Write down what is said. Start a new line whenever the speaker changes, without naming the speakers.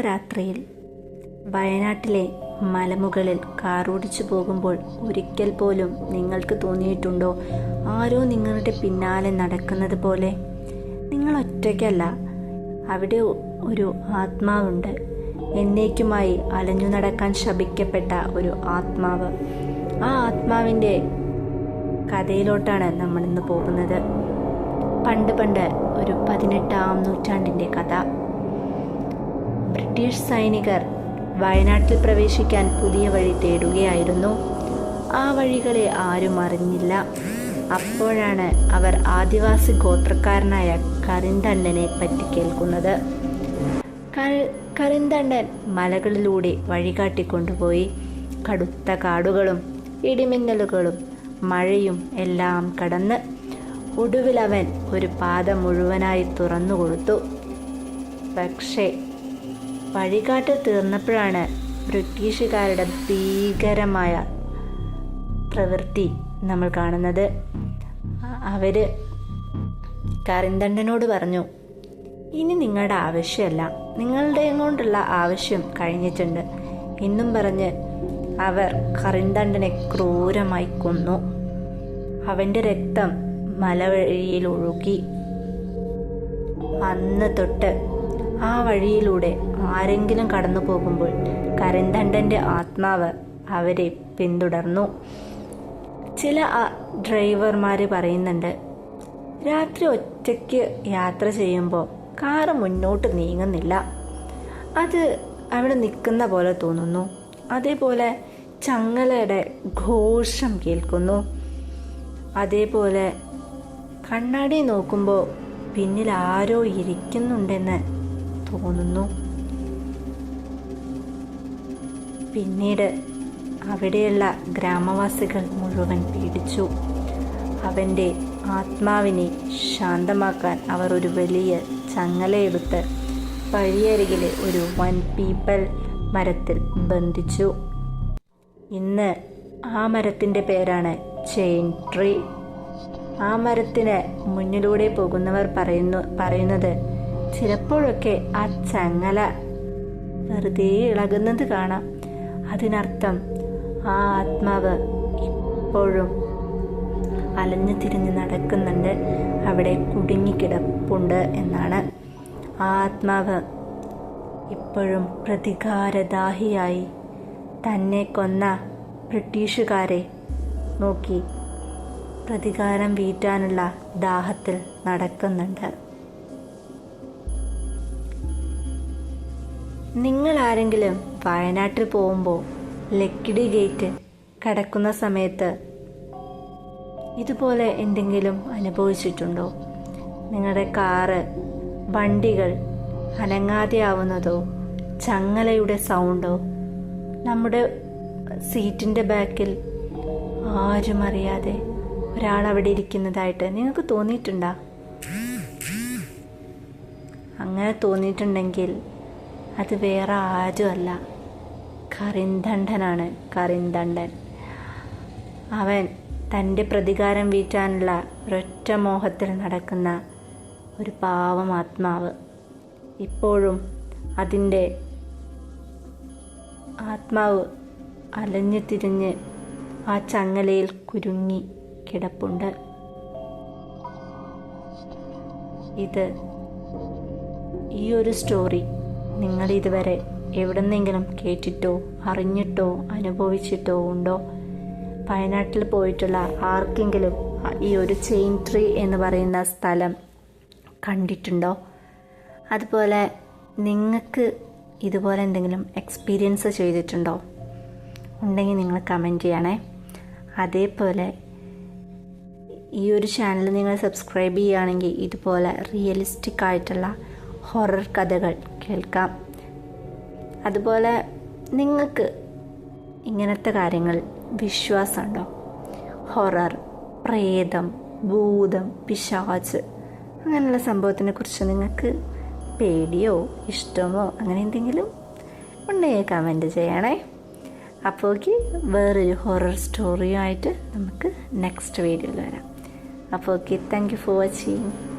രാത്രിയിൽ വയനാട്ടിലെ മലമുകളിൽ കാറോടിച്ചു പോകുമ്പോൾ ഒരിക്കൽ പോലും നിങ്ങൾക്ക് തോന്നിയിട്ടുണ്ടോ? ആരോ നിങ്ങളുടെ പിന്നാലെ നടക്കുന്നത് പോലെ. നിങ്ങൾ ഒറ്റയ്ക്കല്ല. അവിടെ ഒരു ആത്മാവുണ്ട്. എന്നേക്കുമായി അലഞ്ഞു നടക്കാൻ ശപിക്കപ്പെട്ട ഒരു ആത്മാവ്. ആ ആത്മാവിന്റെ കഥയിലോട്ടാണ് നമ്മളിന്ന് പോകുന്നത്. പണ്ട് പണ്ട് ഒരു പതിനെട്ടാം നൂറ്റാണ്ടിന്റെ കഥ. ബ്രിട്ടീഷ് സൈനികർ വയനാട്ടിൽ പ്രവേശിക്കാൻ പുതിയ വഴി തേടുകയായിരുന്നു. ആ വഴികളെ ആരും അറിഞ്ഞില്ല. അപ്പോഴാണ് അവർ ആദിവാസി ഗോത്രക്കാരനായ കരിന്തണ്ണനെ പറ്റി കേൾക്കുന്നത്. കരിന്തണ്ടൻ മലകളിലൂടെ വഴികാട്ടിക്കൊണ്ടുപോയി. കടുത്ത കാടുകളും ഇടിമിന്നലുകളും മഴയും എല്ലാം കടന്ന് ഒടുവിൽ അവൻ ഒരു പാത മുഴുവനായി തുറന്നു കൊടുത്തു പക്ഷേ വഴികാട്ട് തീർന്നപ്പോഴാണ് ബ്രിട്ടീഷുകാരുടെ ഭീകരമായ പ്രവൃത്തി നമ്മൾ കാണുന്നത്. അവർ കരിന്തണ്ടനോട് പറഞ്ഞു ഇനി നിങ്ങളുടെ ആവശ്യമല്ല. നിങ്ങളുടെ കൊണ്ടുള്ള ആവശ്യം കഴിഞ്ഞിട്ടുണ്ട്. എന്നും പറഞ്ഞ് അവർ കരിന്തണ്ടനെ ക്രൂരമായി കൊന്നു. അവന്റെ രക്തം മലവഴിയിൽ ഒഴുകി. അന്ന് തൊട്ട് ആ വഴിയിലൂടെ ആരെങ്കിലും കടന്നു പോകുമ്പോൾ കരിന്തണ്ടന്റെ ആത്മാവ് അവരെ പിന്തുടർന്നു. ചില ഡ്രൈവർമാർ പറയുന്നുണ്ട് രാത്രി ഒറ്റയ്ക്ക് യാത്ര ചെയ്യുമ്പോൾ കാറ് മുന്നോട്ട് നീങ്ങുന്നില്ല. അത് അവിടെ നിൽക്കുന്ന പോലെ തോന്നുന്നു. അതേപോലെ ചങ്ങലയുടെ ഘോഷം കേൾക്കുന്നു. അതേപോലെ കണ്ണാടി നോക്കുമ്പോൾ പിന്നിൽ ആരോ ഇരിക്കുന്നുണ്ടെന്ന് തോന്നുന്നു പിന്നീട് അവിടെയുള്ള ഗ്രാമവാസികൾ മുഴുവൻ പീഡിച്ചു. അവന്റെ ആത്മാവിനെ ശാന്തമാക്കാൻ അവർ ഒരു വലിയ ചങ്ങലയെടുത്ത് വഴിയരികിലെ ഒരു വൻ പീപ്പൽ മരത്തിൽ ബന്ധിച്ചു. ഇന്ന് ആ മരത്തിന്റെ പേരാണ് ചെയിൻ ട്രീ. ആ മരത്തിന് മുന്നിലൂടെ പോകുന്നവർ പറയുന്നു പറയുന്നത് ചിലപ്പോഴൊക്കെ ആ ചങ്ങല വെറുതെ ഇളകുന്നത് കാണാം. അതിനർത്ഥം ആ ആത്മാവ് ഇപ്പോഴും അലഞ്ഞു തിരിഞ്ഞ് നടക്കുന്നുണ്ട്. അവിടെ കുടുങ്ങിക്കിടപ്പുണ്ട് എന്നാണ്. ആ ആത്മാവ് ഇപ്പോഴും പ്രതികാരദാഹിയായി തന്നെ കൊന്ന ബ്രിട്ടീഷുകാരെ നോക്കി പ്രതികാരം വീറ്റാനുള്ള ദാഹത്തിൽ നടക്കുന്നുണ്ട്. നിങ്ങൾ ആരെങ്കിലും വയനാട്ടിൽ പോകുമ്പോൾ ലക്കിടി ഗേറ്റ് കടക്കുന്ന സമയത്ത് ഇതുപോലെ എന്തെങ്കിലും അനുഭവിച്ചിട്ടുണ്ടോ? നിങ്ങളുടെ കാറ് വണ്ടികൾ അനങ്ങാതെയാവുന്നതോ ചങ്ങലയുടെ സൗണ്ടോ നമ്മുടെ സീറ്റിന്റെ ബാക്കിൽ ആരും അറിയാതെ ഒരാൾ അവിടെ ഇരിക്കുന്നതായിട്ട് നിങ്ങൾക്ക് തോന്നിയിട്ടുണ്ടോ? അങ്ങനെ തോന്നിയിട്ടുണ്ടെങ്കിൽ അത് വേറെ ആരുമല്ല. കരിന്തണ്ടനാണ് കരിന്തണ്ടൻ. അവൻ തന്റെ പ്രതികാരം വീറ്റാനുള്ള ഒരൊറ്റ മോഹത്തിൽ നടക്കുന്ന ഒരു പാവം ആത്മാവ്. ഇപ്പോഴും അതിന്റെ ആത്മാവ് അലഞ്ഞു തിരിഞ്ഞ് ആ ചങ്ങലയിൽ കുരുങ്ങി കിടപ്പുണ്ട്. ഇത് ഈ ഒരു സ്റ്റോറി. നിങ്ങൾ ഇതുവരെ എവിടെന്നെങ്കിലും കേട്ടിട്ടോ അറിഞ്ഞിട്ടോ അനുഭവിച്ചിട്ടോ ഉണ്ടോ? വയനാട്ടിൽ പോയിട്ടുള്ള ആർക്കെങ്കിലും ഈ ഒരു ചെയിൻ ട്രീ എന്ന് പറയുന്ന സ്ഥലം കണ്ടിട്ടുണ്ടോ? അതുപോലെ നിങ്ങൾക്ക് ഇതുപോലെ എന്തെങ്കിലും എക്സ്പീരിയൻസ് ചെയ്തിട്ടുണ്ടോ? ഉണ്ടെങ്കിൽ നിങ്ങൾ കമന്റ് ചെയ്യണേ. അതേപോലെ ഈ ഒരു ചാനൽ നിങ്ങൾ സബ്സ്ക്രൈബ് ചെയ്യുകയാണെങ്കിൽ ഇതുപോലെ റിയലിസ്റ്റിക് ആയിട്ടുള്ള ഹൊറർ കഥകൾ കേൾക്കാം. അതുപോലെ നിങ്ങൾക്ക് ഇങ്ങനത്തെ കാര്യങ്ങൾ വിശ്വാസമുണ്ടോ? ഹൊറർ പ്രേതം ഭൂതം പിശാച്ച് അങ്ങനെയുള്ള സംഭവത്തിനെ കുറിച്ച് നിങ്ങൾക്ക് പേടിയോ ഇഷ്ടമോ അങ്ങനെ എന്തെങ്കിലും ഉണ്ടെങ്കിൽ കമന്റ് ചെയ്യണേ. അപ്പോഴേക്ക് വേറൊരു ഹൊറർ സ്റ്റോറിയുമായിട്ട് നമുക്ക് നെക്സ്റ്റ് വീഡിയോയിൽ വരാം. അപ്പോൾ okay thank you for watching